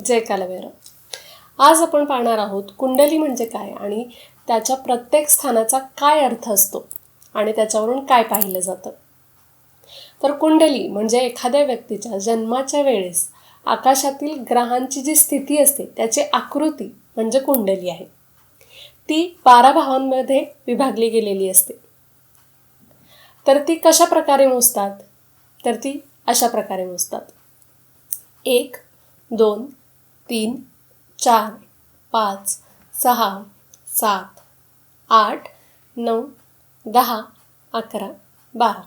जय कालभैरव. आज आपण पाहणार आहोत कुंडली म्हणजे काय आणि त्याच्या प्रत्येक स्थानाचा काय अर्थ असतो आणि त्याच्यावरून काय पाहिलं जातं. तर कुंडली म्हणजे एखाद्या व्यक्तीच्या जन्माच्या वेळेस आकाशातील ग्रहांची जी स्थिती असते त्याची आकृती म्हणजे कुंडली आहे. ती बारा भावांमध्ये विभागली गेलेली असते. तर ती कशा प्रकारे मोजतात? तर ती अशा प्रकारे मोजतात. एक दोन तीन चार पाच सहा सात आठ नऊ दहा अकरा बारा.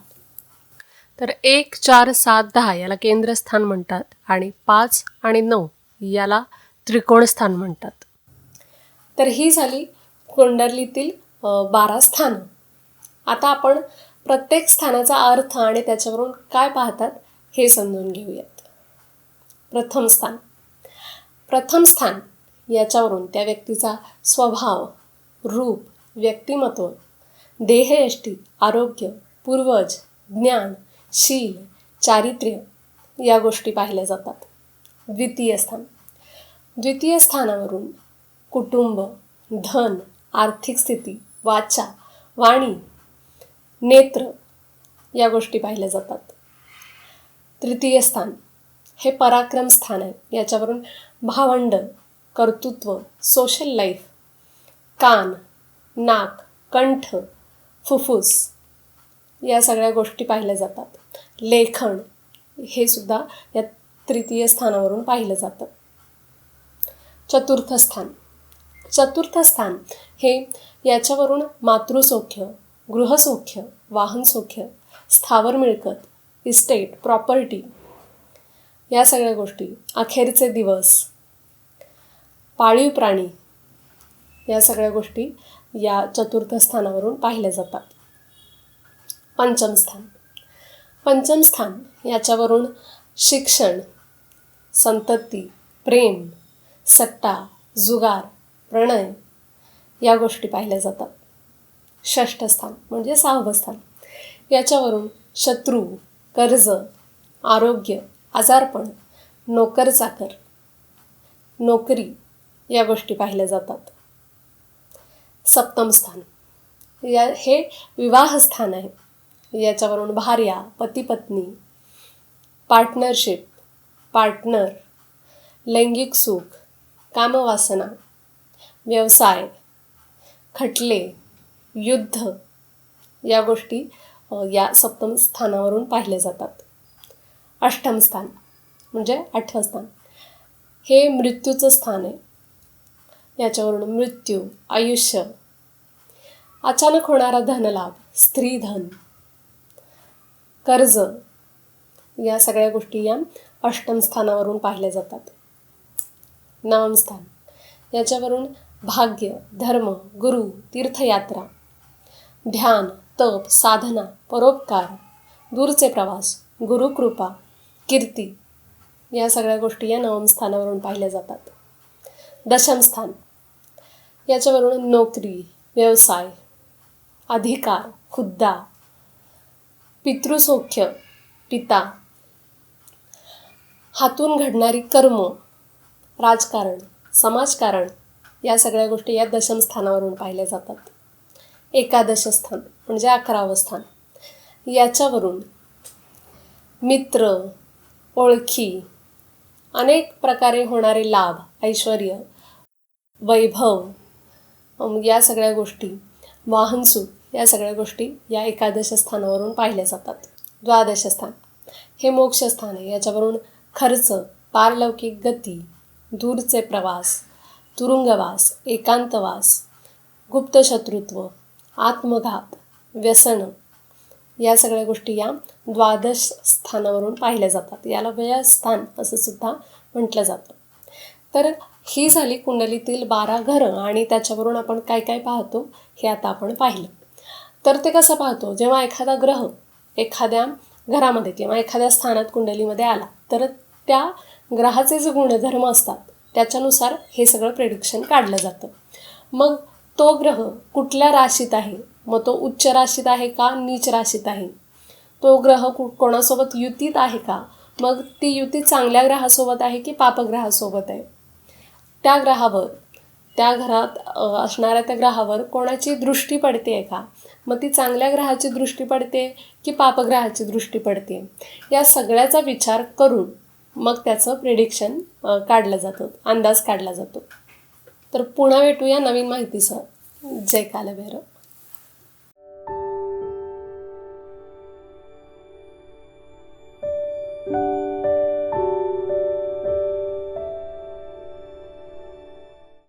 तर एक चार सात दहा याला केंद्रस्थान म्हणतात आणि पाच आणि नऊ याला त्रिकोणस्थान म्हणतात. तर ही झाली कुंडलीतील बारा स्थानं. आता आपण प्रत्येक स्थानाचा अर्थ आणि त्याच्यावरून काय पाहतात हे समजून घेऊयात. प्रथम स्थान. प्रथम स्थान याच्यावरून त्या व्यक्तीचा स्वभाव रूप व्यक्तिमत्व देहयष्टी आरोग्य पूर्वज ज्ञान शील चारित्र्य या गोष्टी पाहिल्या जातात. द्वितीय स्थान. द्वितीय स्थानावरून कुटुंब धन आर्थिक स्थिती वाचा वाणी नेत्र या गोष्टी पाहिल्या जातात. तृतीय स्थान. हे पराक्रम स्थान आहे. याच्यावरून भावंड कर्तृत्व सोशल लाईफ कान नाक कंठ फुफ्फुस या सगळ्या गोष्टी पाहिल्या जातात. लेखन हे सुद्धा या तृतीय स्थानावरून पाहिलं जातं. चतुर्थ स्थान. चतुर्थ स्थान हे याच्यावरून मातृसौख्य गृहसौख्य वाहनसौख्य स्थावर मिळकत इस्टेट प्रॉपर्टी या सगळ्या गोष्टी. अखेरचे दिवस. पाळीव प्राणी या सगळ्या गोष्टी या चतुर्थ स्थानावरून पाहिल्या जातात. पंचम स्थान. पंचम स्थान याच्यावरून शिक्षण संतती प्रेम सट्टा जुगार प्रणय या गोष्टी पाहिल्या जातात. षष्ठ स्थान म्हणजे सहावं स्थान. याच्यावरून शत्रू कर्ज आरोग्य आजारपण नोकर चाकर नोकरी या गोष्टी पाहिल्या जातात. सप्तम स्थान. या हे विवाह स्थान आहे. याच्यावरून भार्या पती पत्नी पार्टनरशिप पार्टनर लैंगिक सुख कामवासना व्यवसाय खटले युद्ध या गोष्टी या सप्तम स्थानावरून पाहिले जातात. अष्टम स्थान म्हणजे आठवं स्थान. हे मृत्यूचं स्थान आहे. याच्यावरून मृत्यू आयुष्य अचानक होणारा धनलाभ स्त्रीधन कर्ज या सगळ्या गोष्टी या अष्टम स्थानावरून पाहिल्या जातात. नवम स्थान याच्यावरून भाग्य धर्म गुरु तीर्थयात्रा ध्यान तप साधना परोपकार दूरचे प्रवास गुरुकृपा कीर्ती या सगळ्या गोष्टी या नवम स्थानावरून पाहिल्या जातात. दशम स्थान. याच्यावरून नोकरी व्यवसाय अधिकार खुद्दा पितृसौख्य पिता हातून घडणारी कर्म राजकारण समाजकारण या सगळ्या गोष्टी या दशम स्थानावरून पाहिल्या जातात. एकादश स्थान म्हणजे अकरावं स्थान. याच्यावरून मित्र ओळखी. अनेक प्रकारे होणारे लाभ ऐश्वर वैभव या सगळ्या गोष्टी वाहनसूत या सगळ्या गोष्टी या एकादश स्थानावरून पाहिल्या जातात. द्वादश स्थान. हे मोक्ष स्थान आहे. याच्यावरून खर्च पारलौकिक गती दूरचे प्रवास तुरुंगवास एकांतवास गुप्त शत्रुत्व आत्मघात व्यसन या सगळ्या गोष्टी या द्वादश स्थानावरून पाहिल्या जातात. याला व्ययस्थान असं सुद्धा म्हटलं जातं. तर ही झाली कुंडलीतील बारा घरं आणि त्याच्यावरून आपण काय काय पाहतो हे आता आपण पाहिलं. तर ते कसं पाहतो? जेव्हा एखादा ग्रह एखाद्या घरामध्ये किंवा एखाद्या स्थानात कुंडलीमध्ये आला तर त्या ग्रहाचे जे गुणधर्म असतात त्याच्यानुसार हे सगळं प्रेडिक्शन काढलं जातं. मग तो ग्रह कुठल्या राशीत आहे? मग तो उच्च राशीत आहे का नीच राशीत आहे? तो ग्रह कु कोणासोबत युतीत आहे का? मग ती युती चांगल्या ग्रहासोबत आहे की पापग्रहासोबत आहे? त्या ग्रहावर त्या घरात असणाऱ्या त्या ग्रहावर कोणाची दृष्टी पडते आहे का? मग ती चांगल्या ग्रहाची दृष्टी पडते की पापग्रहाची दृष्टी पडते? या सगळ्याचा विचार करून मग त्याचं प्रिडिक्शन काढलं जातं अंदाज काढला जातो. तर पुन्हा भेटूया नवीन माहितीसह. जय कालभैरव.